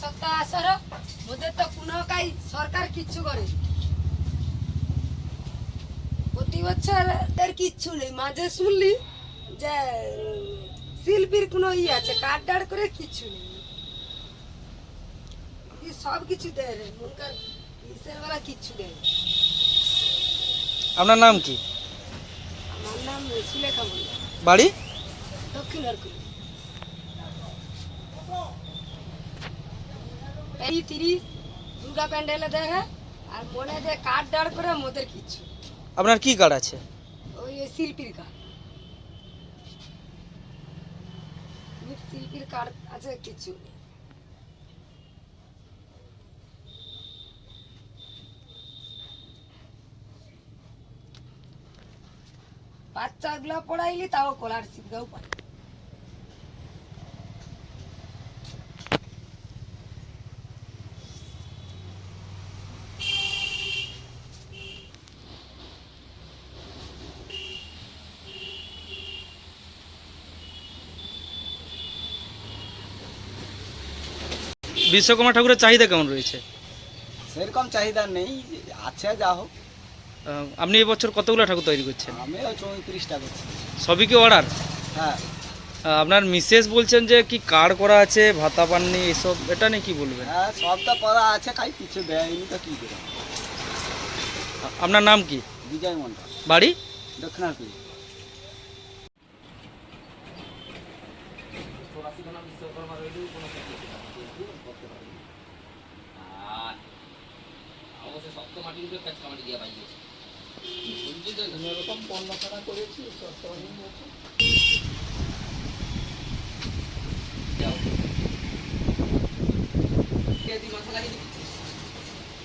সত্তা আসার ওদের তো কোনো সরকার কিচ্ছু করে প্রতি বছর কিচ্ছু নেই মাঝে শুনলি যে শিল্পীর কোনো ই আছে টার্ড করে কিচ্ছু নেই ই সব কিছু দেয় রে মনকার ইসের বেলা কিচ্ছু দেয়। আপনার নাম কি? আমার নাম সুলেখা মন্ডল বাড়ি দক্ষিণ হরকুল এই তিরিশ দুর্গা প্যান্ডেলে দেখে আর মনে যে কাঠ দাঁড় করে মোদের কিচ্ছু আপনার কি কার্ড আছে? ওই শিল্পীর কাঠ। শিল্পীর কাঠ আছে কিছু। বাচ্চাগুলো পড়াইলি তাও স্কলারশিপ দাও পাই বিশ্বকর্মা ঠাকুরের চাহিদা কেমন রয়েছে? সেরকম চাহিদা নেই আছে যা হোক। আপনি এবছর কতগুলো ঠাকুর তৈরি করছেন? আমি চৌত্রিশটা করছি। সবই কি অর্ডার? হ্যাঁ। আপনার মিসেস বলছেন যে কি কার্ড করা আছে ভাতা পাননি এসব এটা নিয়ে কি বলবেন? হ্যাঁ সব তো করা আছে খাই কিছু দেয়নি তো কি করে আপনার নাম কি? বিজয় মন্ডল বাড়ি? দক্ষিণারপুর।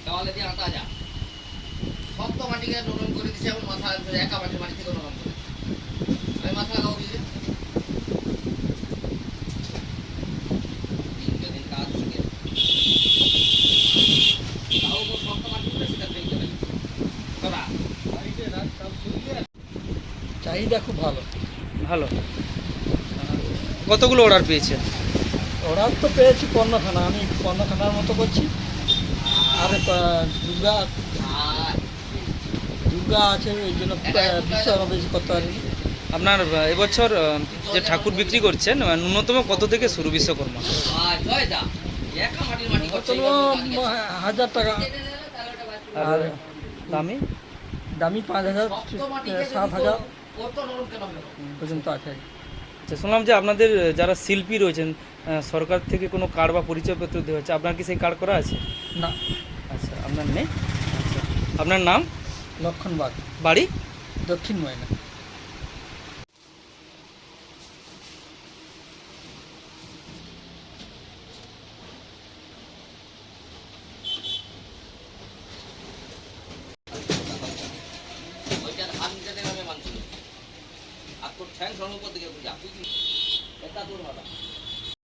দেওয়ালে দিয়ে আটা যা। শক্ত মাটিকে নরম করে দিছে এবং মাথা একা মাটি মাটি থেকে নরম করে মাথা লাগাও দিছে দিনকে দিন কাজ শিখে তাও ওপর শক্ত মাটি করে সেটা ফেলতে পারি তোরা চাহিদা খুব ভালো। ভালো। কতগুলো অর্ডার পেয়েছেন? অর্ডার তো পেয়েছি পণ্যখানা। আমি পণ্যখানার মতো করছি। আর দুর্গা দুর্গা আছে ওই জন্য বিশ্বকর্মা বেশি করতে পারিনি। আপনার এবছর যে ঠাকুর বিক্রি করছেন ন্যূনতম কত থেকে শুরু বিশ্বকর্মা? হাজার টাকা। আর দামি? দামি পাঁচ হাজার সাত হাজার পর্যন্ত আছে। আচ্ছা শুনলাম যে আপনাদের যারা শিল্পী রয়েছেন সরকার থেকে কোনো কার্ড বা পরিচয়পত্র দেওয়া হচ্ছে। আপনার কি সেই কার্ড করা আছে? না। আচ্ছা আপনার নেই? আচ্ছা। আপনার নাম? লক্ষণবাগ বাড়ি? দক্ষিণ ময়না ঠ্যাং সর্বপর দিকে বুঝা তুই এটা তোর মাথা